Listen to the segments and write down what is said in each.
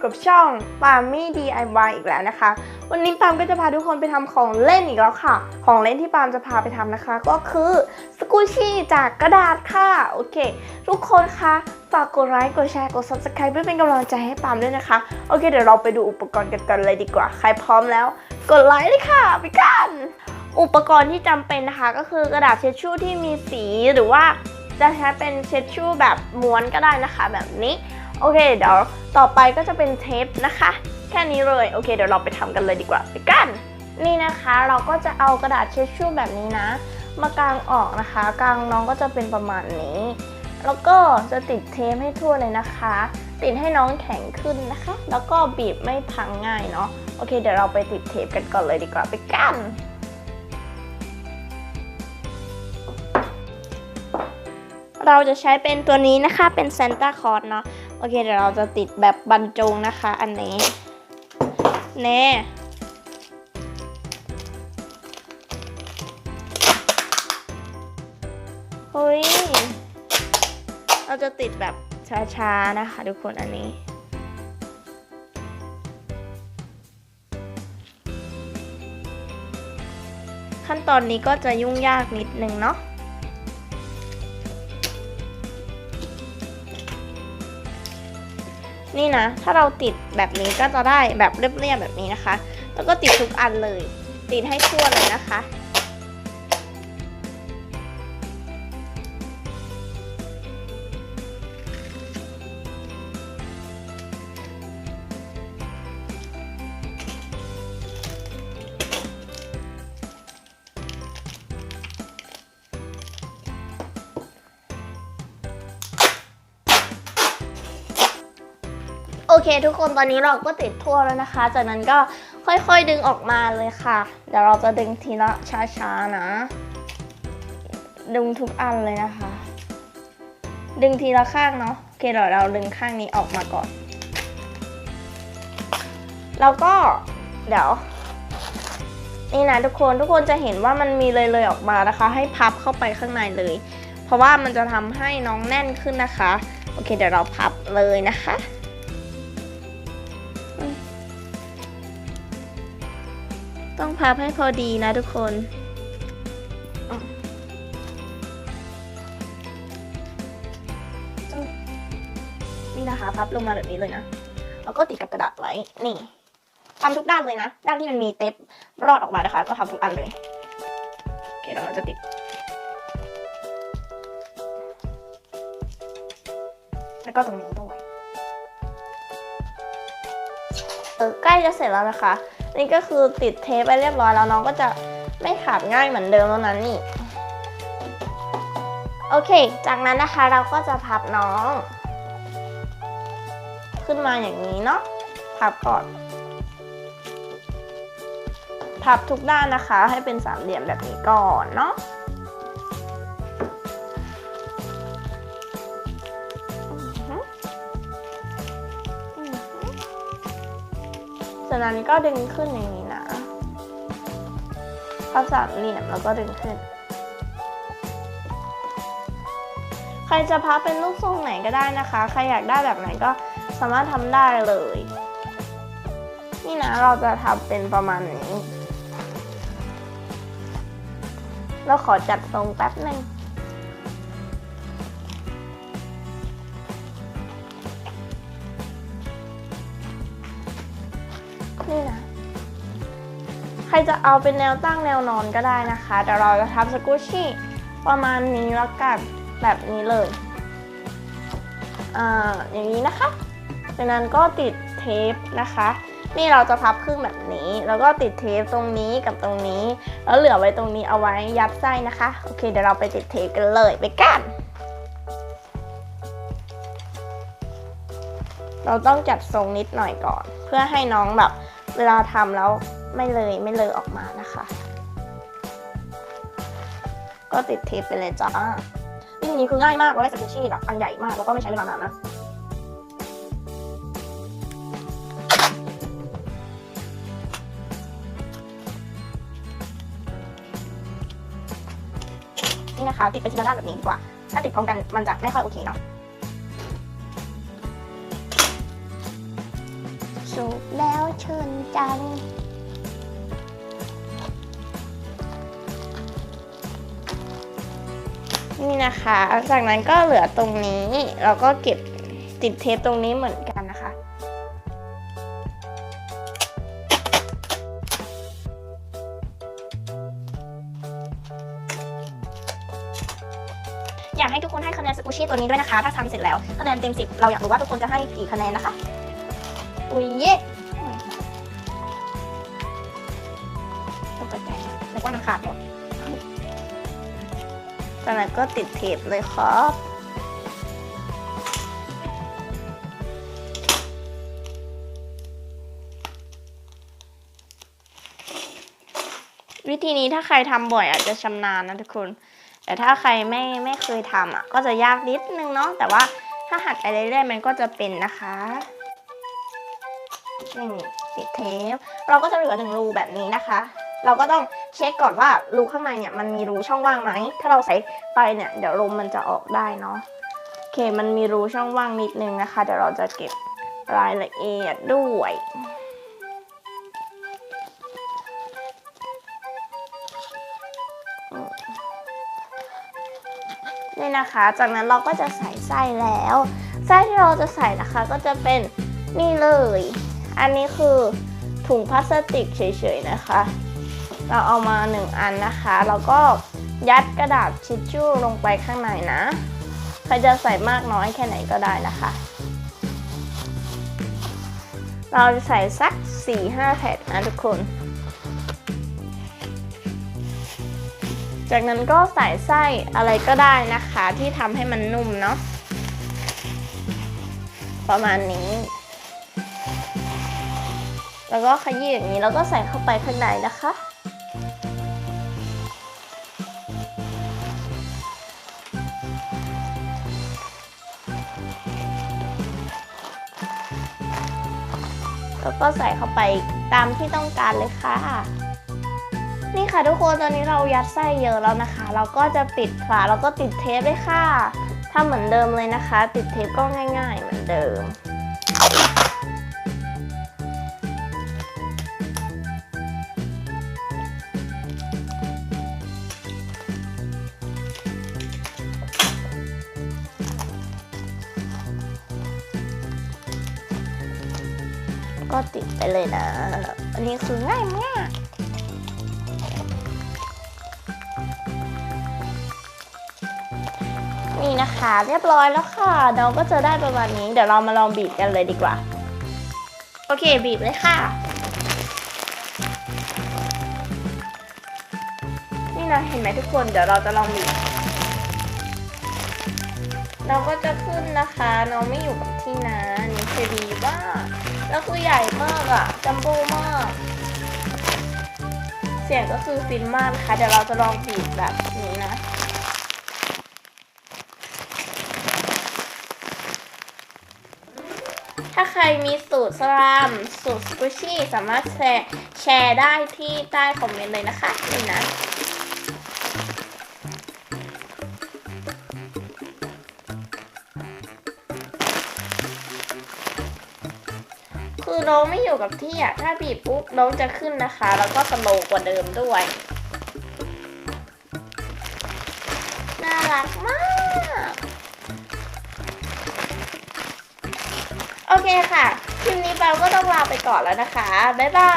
อยู่กับช่องปามี่ DIY อีกแล้วนะคะ วันนี้ปามก็จะพาทุกคนไปทำของเล่นอีกแล้วค่ะ ของเล่นที่ปามจะพาไปทำนะคะ ก็คือสกูชี่จากกระดาษค่ะ โอเค ทุกคนคะฝากกดไลค์ กดแชร์ กด subscribe เพื่อเป็นกำลังใจให้ปามด้วยนะคะ โอเค เดี๋ยวเราไปดูอุปกรณ์กันกันเลยดีกว่า ใครพร้อมแล้ว กดไลค์เลยค่ะ ไปกัน อุปกรณ์ที่จำเป็นนะคะ ก็คือกระดาษเช็ดชู่ที่มีสีหรือว่าจะใช้เป็นเช็ดชู่แบบม้วนก็ได้นะคะ แบบนี้ โอเค เดี๋ยวต่อไปก็จะเป็นเทปนะคะ แค่นี้เลยโอเค เดี๋ยวเราไปทำกันเลยดีกว่าไปกัน นี่นะคะเราก็จะเอากระดาษเช็ดชู่แบบนี้นะ มากางออกนะคะกางน้องก็จะเป็นประมาณนี้ แล้วก็จะติดเทปให้ทั่วเลยนะคะ ติดให้น้องแข็งขึ้นนะคะ แล้วก็บีบไม่พังง่ายเนาะโอเค เดี๋ยวเราไปติดเทปกันก่อนเลยดีกว่าไปกันเราจะใช้เป็นตัวนี้นะคะ เป็น Santa Claus เนาะ โอเคเดี๋ยวเราจะติดแบบบรรจงนะคะ อันนี้แน่เฮ้ย เราจะติดแบบช้าๆนะคะ ทุกคนอันนี้ขั้นตอนนี้ก็จะยุ่งยากนิดนึงเนาะ นี่นะ ถ้าเราติดแบบนี้ก็จะได้แบบเรียบๆแบบนี้นะคะ แล้วก็ติดทุกอันเลย ติดให้ทั่วเลยนะคะ ทุกคนตอนนี้เราก็ติดทั่วแล้วนะคะ จากนั้นก็ค่อยๆดึงออกมาเลยค่ะ เดี๋ยวเราจะดึงทีละช้าๆนะ ดึงทุกอันเลยนะคะ ดึงทีละข้างเนาะโอเคเดี๋ยวเราดึงข้างนี้ออกมาก่อน แล้วก็เดี๋ยวนี่นะทุกคนทุกคนจะเห็นว่ามันมีเลยๆออกมานะคะ ให้พับเข้าไปข้างในเลย เพราะว่ามันจะทำให้น้องแน่นขึ้นนะคะ โอเคเดี๋ยวเราพับเลยนะคะ ต้องพับให้พอดีนะทุกคนนี่นะคะพับลงมาแบบนี้เลยนะ แล้วก็ติดกับกระดาษไว้ นี่ทำทุกด้านเลยนะ ด้านที่มันมีเทปรอดออกมานะคะ ก็ทำทุกอันเลย โอเคเราจะติดแล้วก็ตรงนี้ด้วยเออใกล้จะเสร็จแล้วนะคะ นี่ก็คือติดเทปไปเรียบร้อยแล้วน้องก็จะไม่ขาดง่ายเหมือนเดิมแล้วนั้นนี่ โอเค จากนั้นนะคะเราก็จะพับน้อง ขึ้นมาอย่างนี้เนาะ พับก่อน พับทุกด้านนะคะ ให้เป็นสามเหลี่ยมแบบนี้ก่อนเนาะ จากนั้นก็ดึงขึ้นอย่างนี้นะพับสามเหลี่ยมแล้วก็ดึงขึ้น ใครจะพับเป็นรูปทรงไหนก็ได้นะคะ ใครอยากได้แบบไหนก็สามารถทำได้เลย นี่นะเราจะทำเป็นประมาณนี้ เราขอจัดทรงแป๊บหนึ่ง นี่นะ ใครจะเอาเป็นแนวตั้งแนวนอนก็ได้นะคะแต่เราจะทำสกูชี่ประมาณนี้แล้วกันแบบนี้เลยอ่าอย่างนี้นะคะจากนั้นก็ติดเทปนะคะ นี่เราจะพับครึ่งแบบนี้ แล้วก็ติดเทปตรงนี้กับตรงนี้ แล้วเหลือไว้ตรงนี้เอาไว้ยัดไส้นะคะ โอเค เดี๋ยวเราไปติดเทปกันเลยไปกันเราต้องจัดทรงนิดหน่อยก่อน เพื่อให้น้องแบบ เวลาทำแล้วไม่เลยไม่เลยออกมานะคะ ก็ติดเทปไปเลยจ้าวิธีนี้คือง่ายมากเราได้สกูชี่แบบอันใหญ่มากแล้วก็ไม่ใช้เวลานานนะนี่นะคะติดไปทีละด้านแบบนี้ดีกว่า ถ้าติดพร้อมกันมันจะไม่ค่อยโอเคเนาะ แล้วเชิญจัง นี่นะคะ จากนั้นก็เหลือตรงนี้ เราก็เก็บติดเทปตรงนี้เหมือนกันนะคะ อยากให้ทุกคนให้คะแนนสกูชี่ตัวนี้ด้วยนะคะ ถ้าทำเสร็จแล้วคะแนนเต็มสิบเราอยากรู้ว่าทุกคนจะให้กี่คะแนนนะคะ อุ้ยเย่ตกใจนึกว่ามันขาดหมดจากนั้นก็ติดเทปเลยครับวิธีนี้ถ้าใครทำบ่อยอาจจะชำนาญนะทุกคน แต่ถ้าใครไม่ไม่เคยทำอะ ก็จะยากนิดนึงเนาะ แต่ว่าถ้าหัดไปเรื่อยๆมันก็จะเป็นนะคะ นี่ติดเทปเราก็จะเหลือหนึ่งรูแบบนี้นะคะ เราก็ต้องเช็คก่อนว่ารูข้างในเนี่ยมันมีรูช่องว่างไหมถ้าเราใส่ไปเนี่ยเดี๋ยวลมมันจะออกได้เนาะโอเคมันมีรูช่องว่างนิดนึงนะคะเดี๋ยวเราจะเก็บรายละเอียดด้วยนี่นะคะ จากนั้นเราก็จะใส่ไส้แล้ว ไส้ที่เราจะใส่นะคะก็จะเป็นนี่เลย อันนี้คือถุงพลาสติกเฉยๆนะคะ เราเอามาหนึ่งอันนะคะ แล้วก็ยัดกระดาษทิชชู่ลงไปข้างในนะ ใครจะใส่มากน้อยแค่ไหนก็ได้นะคะ เราจะใส่สัก 4-5 แผ่นนะทุกคน จากนั้นก็ใส่ไส้อะไรก็ได้นะคะที่ทำให้มันนุ่มเนาะประมาณนี้ แล้วก็ขยี้อย่างนี้แล้วก็ใส่เข้าไปข้างในนะคะ แล้วก็ใส่เข้าไปตามที่ต้องการเลยค่ะ นี่ค่ะทุกคนตอนนี้เรายัดไส้เยอะแล้วนะคะ เราก็จะปิดฝาแล้วก็ติดเทปเลยค่ะทำเหมือนเดิมเลยนะคะ ติดเทปก็ง่าย ๆ เหมือนเดิม ติดไปเลยนะ อันนี้คือง่ายมากนี่นะคะ เรียบร้อยแล้วค่ะเราก็จะได้ประมาณนี้ เดี๋ยวเรามาลองบีบกันเลยดีกว่า โอเคบีบเลยค่ะ นี่นะเห็นไหมทุกคนเดี๋ยวเราจะลองบีบ เราก็จะขึ้นนะคะน้องไม่อยู่กับที่นะนี่คือดีมาแล้วคือใหญ่มากอะจัมโบ้มาก เสียงก็คือฟินมากนะคะเดี๋ยวเราจะลองบีบแบบนี้นะถ้าใครมีสูตรสลามสูตรสกูชี่สามารถแชร์แชร์ได้ที่ใต้คอมเมนต์เลยนะคะนี่นะ น้องไม่อยู่กับที่อะ ถ้าบีบปุ๊บน้องจะขึ้นนะคะ แล้วก็สโลว์กว่าเดิมด้วย น่ารักมาก โอเคค่ะ คลิปนี้เราก็ต้องลาไปก่อนแล้วนะคะ บ๊ายบา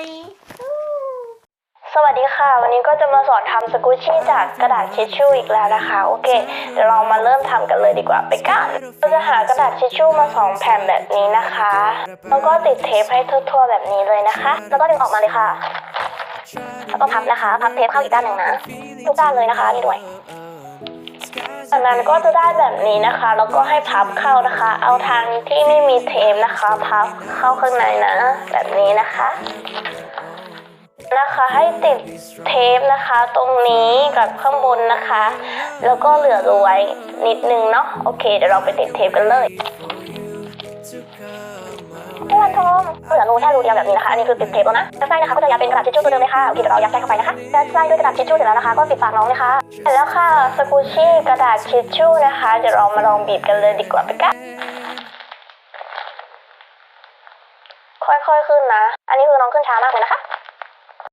ย วัสดีค่ะ วันนี้ก็จะมาสอนทำสกูชี่จากกระดาษทิชชู่อีกแล้วนะคะ โอเค เดี๋ยวเรามาเริ่มทำกันเลยดีกว่าไปกันเราจะหากระดาษทิชชู่มาสองแผ่นแบบนี้นะคะ แล้วก็ติดเทปให้ทั่วๆแบบนี้เลยนะคะ แล้วก็ดึงออกมาเลยค่ะ แล้วก็พับนะคะ พับเทปเข้าอีกด้านหนึ่งนะทุกด้านเลยนะคะนี่ด้วยจากนั้นก็จะได้แบบนี้นะคะ แล้วก็ให้พับเข้านะคะ เอาทางที่ไม่มีเทปนะคะ พับเข้าข้างในนะ แบบนี้นะคะ นะคะให้ติดเทปนะคะ ตรงนี้กับข้างบนนะคะ แล้วก็เหลือรูไว้นิดนึงเนาะโอเคเดี๋ยวเราไปติดเทปกันเลยพี่วันทองเหลือรูแค่รูเดียวแบบนี้นะคะอันนี้คือติดเทปแล้วนะยัดไส้นะคะก็จะยัดเป็นกระดาษทิชชู่ตัวเดิมเลยค่ะโอเคเดี๋ยวเรายัดไส้เข้าไปนะคะยัดไส้ด้วยกระดาษทิชชู่เสร็จแล้วนะคะ ก็ปิดปากน้องเลยค่ะเสร็จแล้วค่ะสกูชี่กระดาษทิชชู่นะคะเดี๋ยวเรามาลองบีบกันเลยดีกว่าไปกันค่อยๆขึ้นนะ อันนี้คือน้องขึ้นช้ามากเลยนะคะ